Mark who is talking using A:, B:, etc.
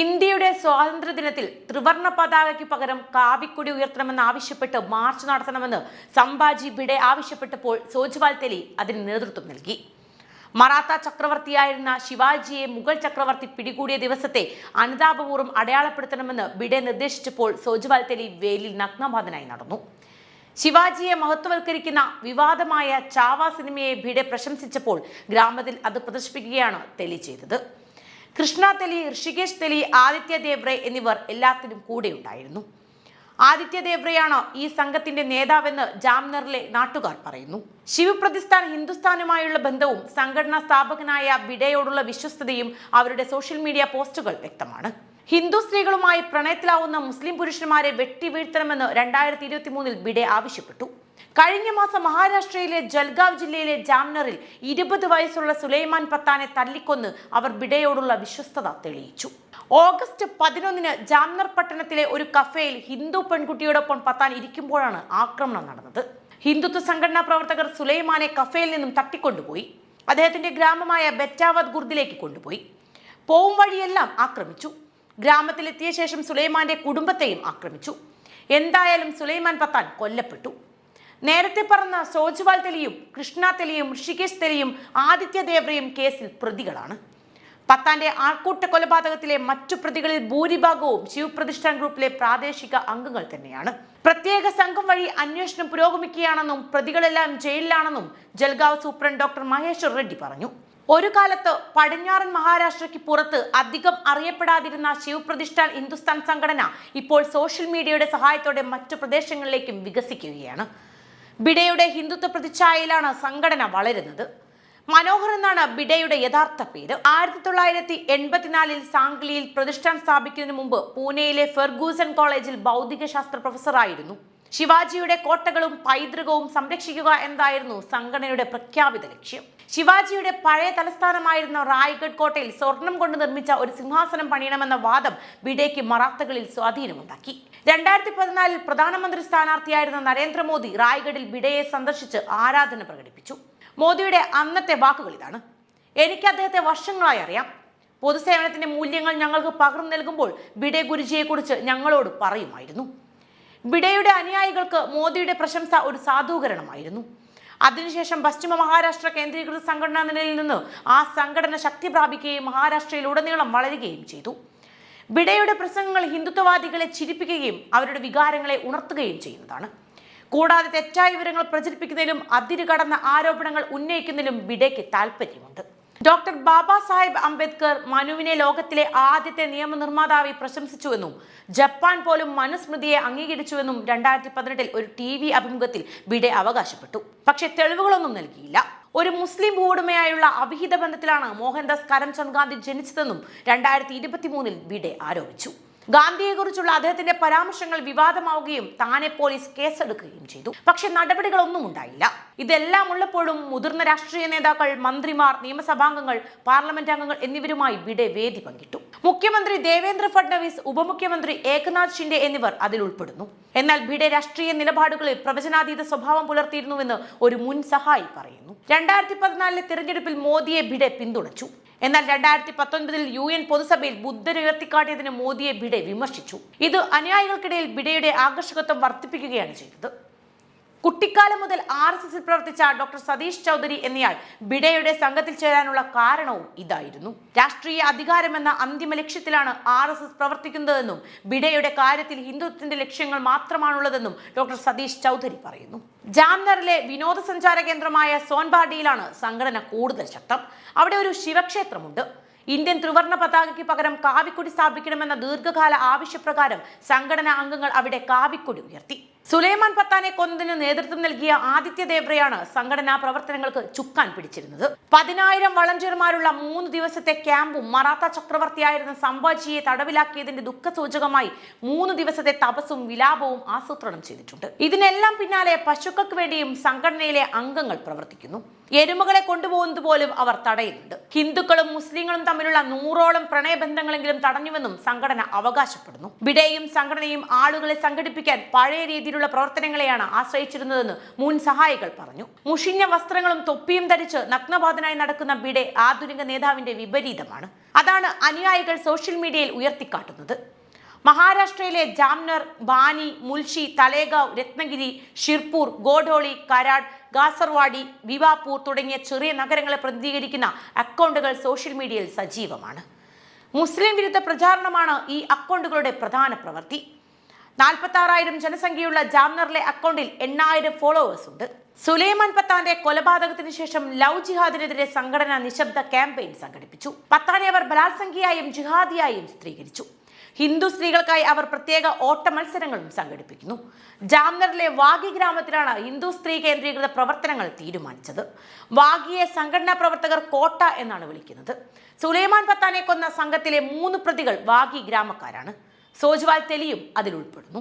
A: ഇന്ത്യയുടെ സ്വാതന്ത്ര്യദിനത്തിൽ ത്രിവർണ പതാകയ്ക്ക് പകരം കാവിക്കൊടി ഉയർത്തണമെന്ന് ആവശ്യപ്പെട്ട് മാർച്ച് നടത്തണമെന്ന് സംഭാജി ഭിഡെ ആവശ്യപ്പെട്ടപ്പോൾ സോജ്വാൽ തെലി അതിന് നേതൃത്വം നൽകി. മറാത്ത ചക്രവർത്തിയായിരുന്ന ശിവാജിയെ മുഗൾ ചക്രവർത്തി പിടികൂടിയ ദിവസത്തെ അനുതാപപൂർവം അടയാളപ്പെടുത്തണമെന്ന് ബിഡെ നിർദ്ദേശിച്ചപ്പോൾ സോജ്വാൽ തെലി വേലിൽ നഗ്നബാധനായി നടന്നു. ശിവാജിയെ മഹത്വവൽക്കരിക്കുന്ന വിവാദമായ ചാവ സിനിമയെ ഭിഡെ പ്രശംസിച്ചപ്പോൾ ഗ്രാമത്തിൽ അത് പ്രദർശിപ്പിക്കുകയാണ് തെലി ചെയ്തത്. കൃഷ്ണ തെലി ഋഷികേശ് തെലി ആദിത്യ ദേവ്രെ എന്നിവർ എല്ലാത്തിനും കൂടെയുണ്ടായിരുന്നു ആദിത്യ ദേവ്രെയാണ് ഈ സംഘത്തിന്റെ നേതാവെന്ന് ജാംനറിലെ നാട്ടുകാർ പറയുന്നു. ശിവപ്രതിസ്ഥാൻ ഹിന്ദുസ്ഥാനുമായുള്ള ബന്ധവും സംഘടനാ സ്ഥാപകനായ ബിഡയോടുള്ള വിശ്വസ്തതയും അവരുടെ സോഷ്യൽ മീഡിയ പോസ്റ്റുകൾ വ്യക്തമാണ്. ഹിന്ദു സ്ത്രീകളുമായി പ്രണയത്തിലാവുന്ന മുസ്ലിം പുരുഷന്മാരെ വെട്ടിവീഴ്ത്തണമെന്ന് രണ്ടായിരത്തി ഇരുപത്തി മൂന്നിൽ ബിഡെ ആവശ്യപ്പെട്ടു. കഴിഞ്ഞ മാസം മഹാരാഷ്ട്രയിലെ ജൽഗാവ് ജില്ലയിലെ ജാംനറിൽ ഇരുപത് വയസ്സുള്ള സുലൈമാൻ പത്താനെ തല്ലിക്കൊന്ന് അവർ ബിഡയോടുള്ള വിശ്വസ്തത തെളിയിച്ചു. ഓഗസ്റ്റ് പതിനൊന്നിന് ജാംനർ പട്ടണത്തിലെ ഒരു കഫേയിൽ ഹിന്ദു പെൺകുട്ടിയോടൊപ്പം പത്താൻ ഇരിക്കുമ്പോഴാണ് ആക്രമണം നടന്നത്. ഹിന്ദുത്വ സംഘടനാ പ്രവർത്തകർ സുലൈമാനെ കഫേയിൽ നിന്നും തട്ടിക്കൊണ്ടുപോയി. അദ്ദേഹത്തിന്റെ ഗ്രാമമായ ബെറ്റാവത് ഗുർദിലേക്ക് കൊണ്ടുപോയി. പോവും വഴിയെല്ലാം ആക്രമിച്ചു. ഗ്രാമത്തിലെത്തിയ ശേഷം സുലൈമാന്റെ കുടുംബത്തെയും ആക്രമിച്ചു. എന്തായാലും സുലൈമാൻ പത്താൻ കൊല്ലപ്പെട്ടു. നേരത്തെ പറഞ്ഞ സോജ്വാൾ തെലിയും കൃഷ്ണ തെലിയും ഋഷികേശ് തെലിയും ആദിത്യ ദേവ്രയും കേസിൽ പ്രതികളാണ്. പത്താന്റെ ആൾക്കൂട്ട കൊലപാതകത്തിലെ മറ്റു പ്രതികളിൽ ഭൂരിഭാഗവും ശിവപ്രതിഷ്ഠാൻ ഗ്രൂപ്പിലെ പ്രാദേശിക അംഗങ്ങൾ തന്നെയാണ്. പ്രത്യേക സംഘം വഴി അന്വേഷണം പുരോഗമിക്കുകയാണെന്നും പ്രതികളെല്ലാം ജയിലിലാണെന്നും ജൽഗാവ് സൂപ്രണ്ട് ഡോക്ടർ മഹേശ്വർ റെഡ്ഡി പറഞ്ഞു. ഒരു കാലത്ത് പടിഞ്ഞാറൻ മഹാരാഷ്ട്രയ്ക്ക് പുറത്ത് അധികം അറിയപ്പെടാതിരുന്ന ശിവപ്രതിഷ്ഠാൻ ഹിന്ദുസ്ഥാൻ സംഘടന ഇപ്പോൾ സോഷ്യൽ മീഡിയയുടെ സഹായത്തോടെ മറ്റു പ്രദേശങ്ങളിലേക്കും വികസിക്കുകയാണ്. ബിഡയുടെ ഹിന്ദുത്വ പ്രതിച്ഛായയിലാണ് സംഘടന വളരുന്നത്. മനോഹർ എന്നാണ് ബിഡയുടെ യഥാർത്ഥ പേര്. ആയിരത്തി തൊള്ളായിരത്തി എൺപത്തിനാലിൽ സാംഗ്ലിയിൽ പ്രതിഷ്ഠാൻ സ്ഥാപിക്കുന്നതിന് മുമ്പ് പൂനെയിലെ ഫെർഗൂസൺ കോളേജിൽ ഭൗതിക ശാസ്ത്ര പ്രൊഫസറായിരുന്നു. ശിവാജിയുടെ കോട്ടകളും പൈതൃകവും സംരക്ഷിക്കുക എന്തായിരുന്നു സംഘടനയുടെ പ്രഖ്യാപിത ലക്ഷ്യം? ശിവാജിയുടെ പഴയ തലസ്ഥാനമായിരുന്ന റായ്ഗഡ് കോട്ടയിൽ സ്വർണം കൊണ്ട് നിർമ്മിച്ച ഒരു സിംഹാസനം പണിയണമെന്ന വാദം ബിഡേക്ക് മറാത്തകളിൽ സ്വാധീനമുണ്ടാക്കി. രണ്ടായിരത്തി പതിനാലിൽ പ്രധാനമന്ത്രി സ്ഥാനാർത്ഥിയായിരുന്ന നരേന്ദ്രമോദി റായ്ഗഡിൽ ബിഡയെ സന്ദർശിച്ച് ആരാധന പ്രകടിപ്പിച്ചു. മോദിയുടെ അന്നത്തെ വാക്കുകൾ ഇതാണ്. എനിക്ക് അദ്ദേഹത്തെ വർഷങ്ങളായി അറിയാം. പൊതുസേവനത്തിന്റെ മൂല്യങ്ങൾ ഞങ്ങൾക്ക് പകർന്നു നൽകുമ്പോൾ ബിഡെ ഗുരുജിയെക്കുറിച്ച് ഞങ്ങളോട് പറയുമായിരുന്നു. ബിഡയുടെ അനുയായികൾക്ക് മോദിയുടെ പ്രശംസ ഒരു സാധൂകരണമായിരുന്നു. അതിനുശേഷം പശ്ചിമ മഹാരാഷ്ട്ര കേന്ദ്രീകൃത സംഘടനാ നിലയിൽ നിന്ന് ആ സംഘടന ശക്തി പ്രാപിക്കുകയും മഹാരാഷ്ട്രയിൽ ഉടനീളം വളരുകയും ചെയ്തു. ബിഡയുടെ പ്രസംഗങ്ങൾ ഹിന്ദുത്വവാദികളെ ചിരിപ്പിക്കുകയും അവരുടെ വികാരങ്ങളെ ഉണർത്തുകയും ചെയ്യുന്നതാണ്. കൂടാതെ തെറ്റായ വിവരങ്ങൾ പ്രചരിപ്പിക്കുന്നതിലും അതിരുകടന്ന ആരോപണങ്ങൾ ഉന്നയിക്കുന്നതിലും ബിഡയ്ക്ക് താല്പര്യമുണ്ട് ഡോക്ടർ ബാബാ സാഹിബ് അംബേദ്കർ മനുവിനെ ലോകത്തിലെ ആദ്യത്തെ നിയമനിർമ്മാതാവി പ്രശംസിച്ചുവെന്നും ജപ്പാൻ പോലും മനുസ്മൃതിയെ അംഗീകരിച്ചുവെന്നും രണ്ടായിരത്തി പതിനെട്ടിൽ ഒരു ടി വി അഭിമുഖത്തിൽ ബിഡെ അവകാശപ്പെട്ടു. പക്ഷെ തെളിവുകളൊന്നും നൽകിയില്ല. ഒരു മുസ്ലിം ഭൂവുടമയായുള്ള അവിഹിത ബന്ധത്തിലാണ് മോഹൻദാസ് കരംചന്ദ് ഗാന്ധി ജനിച്ചതെന്നും രണ്ടായിരത്തി ഇരുപത്തി മൂന്നിൽ ബിഡെ ആരോപിച്ചു. ഗാന്ധിയെക്കുറിച്ചുള്ള അദ്ദേഹത്തിന്റെ പരാമർശങ്ങൾ വിവാദമാവുകയും താനെ പോലീസ് കേസെടുക്കുകയും ചെയ്തു. പക്ഷെ നടപടികളൊന്നും ഉണ്ടായില്ല. ഇതെല്ലാം ഉള്ളപ്പോഴും മുതിർന്ന രാഷ്ട്രീയ നേതാക്കൾ മന്ത്രിമാർ നിയമസഭാംഗങ്ങൾ പാർലമെന്റ് അംഗങ്ങൾ എന്നിവരുമായി വിടെ വേദി പങ്കിട്ടു. മുഖ്യമന്ത്രി ദേവേന്ദ്ര ഫഡ്നവിസ് ഉപമുഖ്യമന്ത്രി ഏകനാഥ് ഷിൻഡെ എന്നിവർ അതിൽ ഉൾപ്പെടുന്നു. എന്നാൽ ഭിഡെ രാഷ്ട്രീയ നിലപാടുകളിൽ പ്രവചനാതീത സ്വഭാവം പുലർത്തിയിരുന്നുവെന്ന് ഒരു മുൻ സഹായി പറയുന്നു. രണ്ടായിരത്തി പതിനാലിലെ തിരഞ്ഞെടുപ്പിൽ മോദിയെ ഭിഡെ പിന്തുണച്ചു. എന്നാൽ രണ്ടായിരത്തി പത്തൊൻപതിൽ യു എൻ പൊതുസഭയിൽ ബുദ്ധനെ ഉയർത്തിക്കാട്ടിയതിന് മോദിയെ ബിഡെ വിമർശിച്ചു. ഇത് അനുയായികൾക്കിടയിൽ ബിഡയുടെ ആകർഷകത്വം വർദ്ധിപ്പിക്കുകയാണ് ചെയ്തത്. കുട്ടിക്കാലം മുതൽ ആർ എസ് എസിൽ പ്രവർത്തിച്ച ഡോക്ടർ സതീഷ് ചൗധരി എന്നയാൾ ബിഡയുടെ സംഘത്തിൽ ചേരാനുള്ള കാരണവും ഇതായിരുന്നു. രാഷ്ട്രീയ അധികാരമെന്ന അന്തിമ ലക്ഷ്യത്തിലാണ് ആർ എസ് എസ് പ്രവർത്തിക്കുന്നതെന്നും ബിഡയുടെ കാര്യത്തിൽ ഹിന്ദുത്വത്തിന്റെ ലക്ഷ്യങ്ങൾ മാത്രമാണുള്ളതെന്നും ഡോക്ടർ സതീഷ് ചൗധരി പറയുന്നു. ജാംനറിലെ വിനോദസഞ്ചാര കേന്ദ്രമായ സോൻബാഡിയിലാണ് സംഘടന കൂടുതൽ ശക്തം. അവിടെ ഒരു ശിവക്ഷേത്രമുണ്ട്. ഇന്ത്യൻ ത്രിവർണ പതാകയ്ക്ക് പകരം കാവിക്കൊടി സ്ഥാപിക്കണമെന്ന ദീർഘകാല ആവശ്യപ്രകാരം സംഘടനാ അംഗങ്ങൾ അവിടെ കാവിക്കൊടി ഉയർത്തി. സുലൈമാൻ പത്താനെ കൊന്നതിന് നേതൃത്വം നൽകിയ ആദിത്യ ദേവ്രയാണ് സംഘടനാ പ്രവർത്തനങ്ങൾക്ക് ചുക്കാൻ പിടിച്ചിരുന്നത്. പതിനായിരം വളണ്ടിയർമാരുള്ള മൂന്ന് ദിവസത്തെ ക്യാമ്പും മറാത്ത ചക്രവർത്തിയായിരുന്ന സംഭാജിയെ തടവിലാക്കിയതിന്റെ ദുഃഖസൂചകമായി മൂന്ന് ദിവസത്തെ തപസ്സും വിലാപവും ആസൂത്രണം ചെയ്തിട്ടുണ്ട്. ഇതിനെല്ലാം പിന്നാലെ പശുക്കൾക്ക് വേണ്ടിയും സംഘടനയിലെ അംഗങ്ങൾ പ്രവർത്തിക്കുന്നു. എരുമകളെ കൊണ്ടുപോകുന്നത് പോലും അവർ തടയുന്നുണ്ട്. ഹിന്ദുക്കളും മുസ്ലിങ്ങളും തമ്മിലുള്ള നൂറോളം പ്രണയബന്ധങ്ങളെങ്കിലും തടഞ്ഞുവെന്നും സംഘടന അവകാശപ്പെടുന്നു. വിടെയും സംഘടനയും ആളുകളെ സംഘടിപ്പിക്കാൻ പഴയ രീതിയിൽ രീതിയിലുള്ള പ്രവർത്തനങ്ങളെയാണ് ആശ്രയിച്ചിരുന്നതെന്ന് മുൻ സഹായികൾ പറഞ്ഞു. മുഷിഞ്ഞ വസ്ത്രങ്ങളും തൊപ്പിയും ധരിച്ച് നഗ്നപാതനായി നടക്കുന്ന ബിഡെ ആധുനിക നേതാവിന്റെ വിപരീതമാണ്. അതാണ് അനുയായികൾ സോഷ്യൽ മീഡിയയിൽ ഉയർത്തിക്കാട്ടുന്നത്. മഹാരാഷ്ട്രയിലെ ജാംനർ ബാനി മുൽഷി തലേഗാവ് രത്നഗിരി ഷിർപൂർ ഗോഡോളി കരാഡ് ഗാസർവാടി ബിവാപൂർ തുടങ്ങിയ ചെറിയ നഗരങ്ങളെ പ്രതിനിധീകരിക്കുന്ന അക്കൗണ്ടുകൾ സോഷ്യൽ മീഡിയയിൽ സജീവമാണ്. മുസ്ലിം വിരുദ്ധ പ്രചാരണമാണ് ഈ അക്കൗണ്ടുകളുടെ പ്രധാന പ്രവൃത്തി നാൽപ്പത്തി ആറായിരം ജനസംഖ്യയുള്ള ജാംനറിലെ അക്കൗണ്ടിൽ എണ്ണായിരം ഫോളോവേഴ്സ് ഉണ്ട്. സുലൈമാൻ പത്താന്റെ കൊലപാതകത്തിന് ശേഷം ലവ് ജിഹാദിനെതിരെ സംഘടന നിശബ്ദ ക്യാമ്പയിൻ സംഘടിപ്പിച്ചു. പത്താനെ അവർ ബലാത്സംഖ്യയായും ജിഹാദിയായും സ്ത്രീകരിച്ചു ഹിന്ദു സ്ത്രീകൾക്കായി അവർ പ്രത്യേക ഓട്ട മത്സരങ്ങളും സംഘടിപ്പിക്കുന്നു. ജാംനറിലെ വാഗി ഗ്രാമത്തിലാണ് ഹിന്ദു സ്ത്രീ കേന്ദ്രീകൃത പ്രവർത്തനങ്ങൾ തീരുമാനിച്ചത്. വാഗിയെ സംഘടനാ പ്രവർത്തകർ കോട്ട എന്നാണ് വിളിക്കുന്നത്. സുലൈമാൻ പത്താനെ കൊന്ന സംഘത്തിലെ മൂന്ന് പ്രതികൾ വാഗി ഗ്രാമക്കാരാണ്. സോജ്വാൽ തെലിയും അതിൽ ഉൾപ്പെടുന്നു.